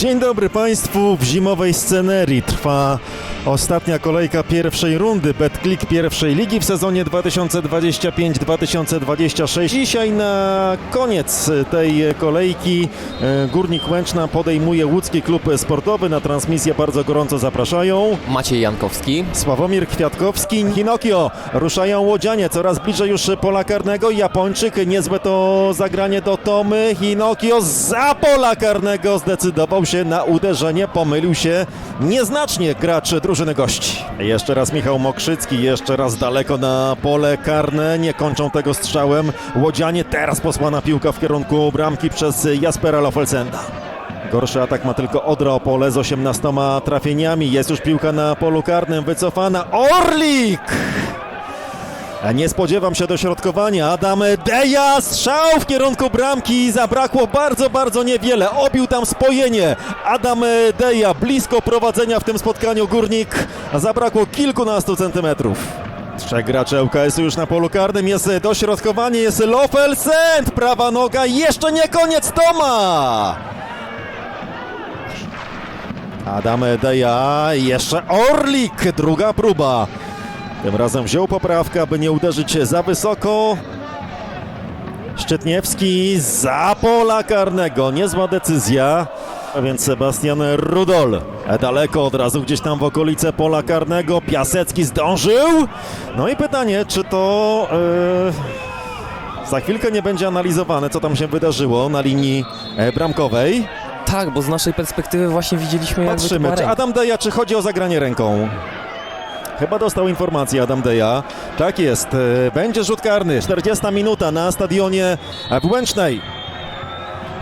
Dzień dobry Państwu. W zimowej scenerii trwa ostatnia kolejka pierwszej rundy BetClick pierwszej ligi w sezonie 2025-2026. Dzisiaj na koniec tej kolejki e, Górnik Łęczna podejmuje łódzki klub sportowy. Na transmisję bardzo gorąco zapraszają Maciej Jankowski. Sławomir Kwiatkowski, Hinokio. Ruszają łodzianie, coraz bliżej już pola karnego. Japończyk, niezłe to zagranie do Tomy. Hinokio za pola karnego zdecydował się na uderzenie. Pomylił się nieznacznie gracz drużyny gości. Jeszcze raz Michał Mokrzycki, jeszcze raz daleko na pole karne. Nie kończą tego strzałem. Łodzianie, teraz posłana piłka w kierunku bramki przez Jaspera Lofelsenda. Gorszy atak ma tylko Odra Opole z 18 trafieniami. Jest już piłka na polu karnym, wycofana. Orlik! Nie spodziewam się dośrodkowania. Adam Deja, strzał w kierunku bramki. Zabrakło bardzo, bardzo niewiele. Obił tam spojenie. Adam Deja, blisko prowadzenia w tym spotkaniu Górnik. Zabrakło kilkunastu centymetrów. Trzech graczy ŁKS-u już na polu karnym. Jest dośrodkowanie, jest Lofelsend. Prawa noga. Jeszcze nie koniec Toma. Adam Deja, jeszcze Orlik, druga próba. Tym razem wziął poprawkę, aby nie uderzyć za wysoko. Szczytniewski za pola karnego, niezła decyzja. A więc Sebastian Rudol daleko od razu gdzieś tam w okolice pola karnego. Piasecki zdążył. No i pytanie, czy to e, za chwilkę nie będzie analizowane, co tam się wydarzyło na linii e, bramkowej. Tak, bo z naszej perspektywy właśnie widzieliśmy Patrzymy, czy. Adam Deja, czy chodzi o zagranie ręką? Chyba dostał informację Adam Deja. Tak jest, e, będzie rzut karny, 40 minuta na stadionie w Łęcznej.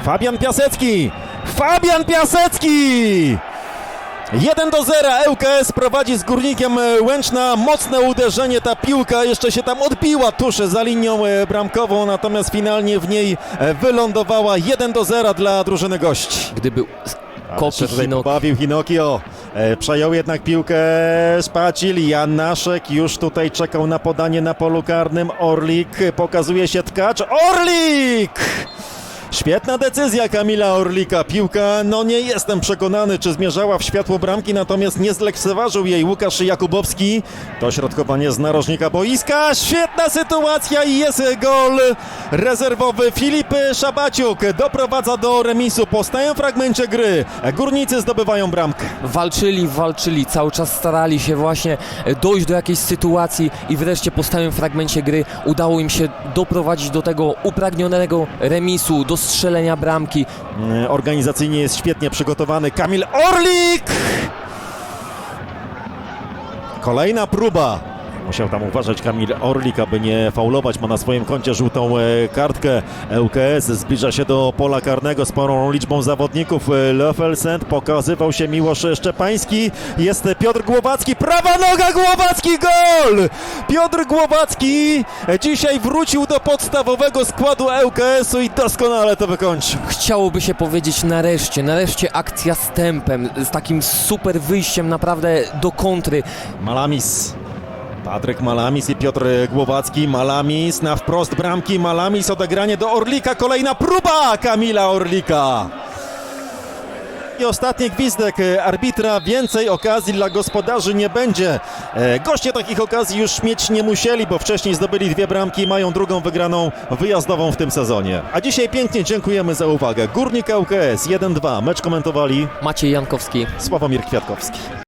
Fabian Piasecki! Fabian Piasecki! 1 do 0 ŁKS prowadzi z Górnikiem e, Łęczna. Mocne uderzenie, ta piłka jeszcze się tam odbiła tuż za linią e, bramkową, natomiast finalnie w niej wylądowała 1 do 0 dla drużyny gości. Gdyby Kopi się tutaj Hinok pobawił Hinokio. E, przejął jednak piłkę Szpacil. Janaszek już tutaj czekał na podanie na polu karnym. Orlik pokazuje się tkacz. Orlik! Świetna decyzja Kamila Orlika. Piłka, no nie jestem przekonany, czy zmierzała w światło bramki, natomiast nie zlekceważył jej Łukasz Jakubowski. To środkowanie z narożnika boiska. Świetna sytuacja i jest gol rezerwowy. Filip Szabaciuk doprowadza do remisu po stałym fragmencie gry. Górnicy zdobywają bramkę. walczyli, walczyli, cały czas starali się właśnie dojść do jakiejś sytuacji i wreszcie po stałym fragmencie gry udało im się doprowadzić do tego upragnionego remisu, do strzelenia bramki. E, Organizacyjnie jest świetnie przygotowany Kamil Orlik! Kolejna próba. Musiał tam uważać Kamil Orlik, aby nie faulować. Ma na swoim koncie żółtą e, kartkę. ŁKS zbliża się do pola karnego sporą liczbą zawodników. E, Löfelsend pokazywał się Miłosz Szczepański. Jest Piotr Głowacki. Prawa noga Głowacki gol! Piotr Głowacki e, dzisiaj wrócił do podstawowego składu ŁKS-u i doskonale to wykończył. Chciałoby się powiedzieć nareszcie, nareszcie akcja z tempem, z takim super wyjściem naprawdę do kontry. Malamis. Patryk Malamis i Piotr Głowacki. Malamis na wprost bramki. Malamis odegranie do Orlika. Kolejna próba Kamila Orlika. I ostatni gwizdek arbitra. Więcej okazji dla gospodarzy nie będzie. E, Goście takich okazji już mieć nie musieli, bo wcześniej zdobyli dwie bramki i mają drugą wygraną wyjazdową w tym sezonie. A dzisiaj pięknie dziękujemy za uwagę. Górnik ŁKS 1-2. Mecz komentowali Maciej Jankowski. Sławomir Kwiatkowski.